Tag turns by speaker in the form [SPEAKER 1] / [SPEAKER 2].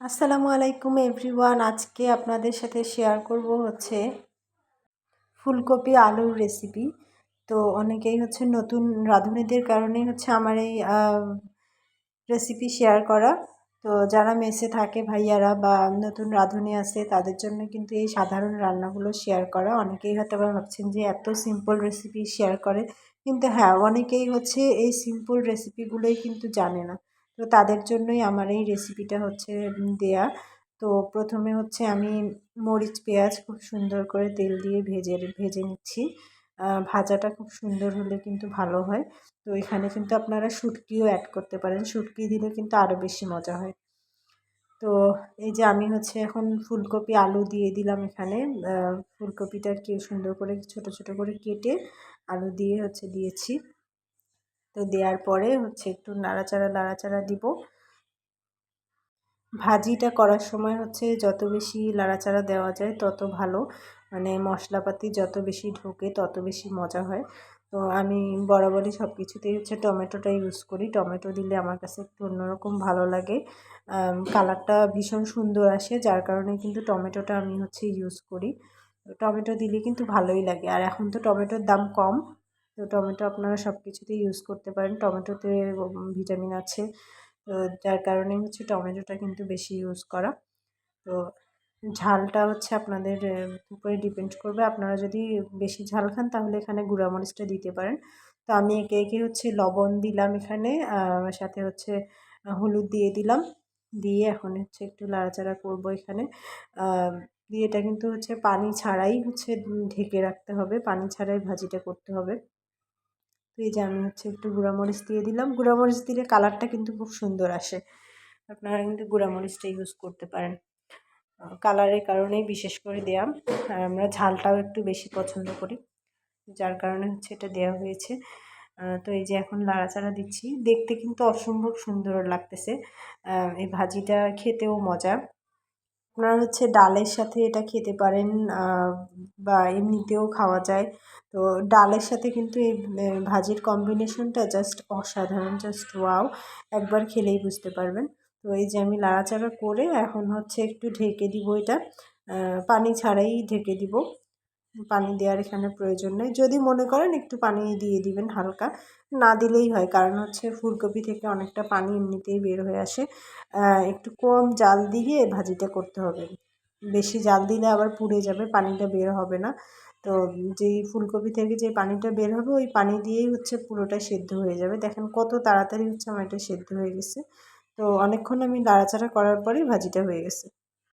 [SPEAKER 1] আসসালামু আলাইকুম এভরিওয়ান। আজকে আপনাদের সাথে শেয়ার করব হচ্ছে ফুলকপি আলুর রেসিপি তো অনেকেই হচ্ছে নতুন রাঁধুনিদের কারণেই হচ্ছে আমার এই রেসিপি শেয়ার করা। তো যারা মেসে থাকে ভাইয়ারা বা নতুন রাঁধুনি আছে, তাদের জন্য কিন্তু এই সাধারণ রান্নাগুলো শেয়ার করা। অনেকেই হয়তো ভাবছেন যে এত সিম্পল রেসিপি শেয়ার করে। কিন্তু হ্যাঁ অনেকেই হচ্ছে এই সিম্পল রেসিপিগুলোই কিন্তু জানে না। তো তাদের জন্যই আমার এই রেসিপিটা হচ্ছে দেয়া। তো প্রথমে হচ্ছে আমি মরিচ, পেঁয়াজ খুব সুন্দর করে তেল দিয়ে ভেজে ভেজে নিচ্ছি। ভাজাটা খুব সুন্দর হলে কিন্তু ভালো হয়। তো এখানে কিন্তু আপনারা শুটকিও অ্যাড করতে পারেন। শুটকি দিলে কিন্তু আরও বেশি মজা হয়। তো এই যে আমি হচ্ছে এখন ফুলকপি, আলু দিয়ে দিলাম এখানে। ফুলকপিটা কে সুন্দর করে ছোট ছোট করে কেটে আলু দিয়ে হচ্ছে দিয়েছি। তো দেওয়ার পরে হচ্ছে একটু নাড়াচাড়া নাড়াচাড়া দিব। ভাজিটা করার সময় হচ্ছে যত বেশি নাড়াচাড়া দেওয়া যায় তত ভালো। মানে মশলাপাতি যত বেশি ঢোকে তত বেশি মজা হয়। তো আমি বরাবরই সব কিছুতেই হচ্ছে টমেটোটা ইউজ করি। টমেটো দিলে আমার কাছে একটু অন্যরকম ভালো লাগে। কালারটা ভীষণ সুন্দর আসে, যার কারণে কিন্তু টমেটোটা আমি হচ্ছে ইউজ করি। টমেটো দিলে কিন্তু ভালোই লাগে। আর এখন তো টমেটোর দাম কম। তো টমেটো আপনারা সব কিছুতেই ইউজ করতে পারেন। টমেটোতে ভিটামিন আছে। তো যার কারণে হচ্ছে টমেটোটা কিন্তু বেশি ইউজ করা। তো ঝালটা হচ্ছে আপনাদের উপরে ডিপেন্ড করবে। আপনারা যদি বেশি ঝাল খান তাহলে এখানে গুঁড়ামরিচটা দিতে পারেন। তো আমি একে একে হচ্ছে লবণ দিলাম এখানে। সাথে হচ্ছে হলুদ দিয়ে দিলাম। দিয়ে এখন হচ্ছে একটু লাড়াচাড়া করব এখানে। দিয়ে এটা কিন্তু হচ্ছে পানি ছাড়াই হচ্ছে ঢেকে রাখতে হবে। পানি ছাড়াই ভাজিটা করতে হবে। এই যে আমি হচ্ছে একটু গুঁড়ামরিচ দিয়ে দিলাম। গুঁড়ামরিচ দিলে কালারটা কিন্তু খুব সুন্দর আসে। আপনারা কিন্তু গুঁড়ামরিচটা ইউজ করতে পারেন। কালারের কারণেই বিশেষ করে দেওয়া আর আমরা ঝালটাও একটু বেশি পছন্দ করি। যার কারণে হচ্ছে এটা দেওয়া হয়েছে। তো এই যে এখন লাড়াচাড়া দিচ্ছি। দেখতে কিন্তু অসম্ভব সুন্দর লাগতেছে। এই ভাজিটা খেতেও মজা। আপনারা হচ্ছে ডালের সাথে এটা খেতে পারেন বা এমনিতেও খাওয়া যায়। তো ডালের সাথে কিন্তু এই ভাজির কম্বিনেশনটা জাস্ট অসাধারণ জাস্ট ওয়াও একবার খেলেই বুঝতে পারবেন। তো এই যে আমি লাড়াচাড়া করে এখন হচ্ছে একটু ঢেকে দিব এটা পানি ছাড়াই ঢেকে দিব। পানি দেওয়ার এখানে প্রয়োজন নেই। যদি মনে করেন একটু পানি দিয়ে দিবেন হালকা, না দিলেই হয়। কারণ হচ্ছে ফুলকপি থেকে অনেকটা পানি এমনিতেই বের হয়ে আসে। একটু কম জাল দিয়ে ভাজিটা করতে হবে। বেশি জাল দিলে আবার পুড়ে যাবে, পানিটা বের হবে না। তো যেই ফুলকপি থেকে যে পানিটা বের হবে, ওই পানি দিয়েই হচ্ছে পুরোটা সেদ্ধ হয়ে যাবে। দেখেন কত তাড়াতাড়ি হচ্ছে আমার এটা সেদ্ধ হয়ে গেছে। তো অনেকক্ষণ আমি নাড়াচাড়া করার পরেই ভাজিটা হয়ে গেছে।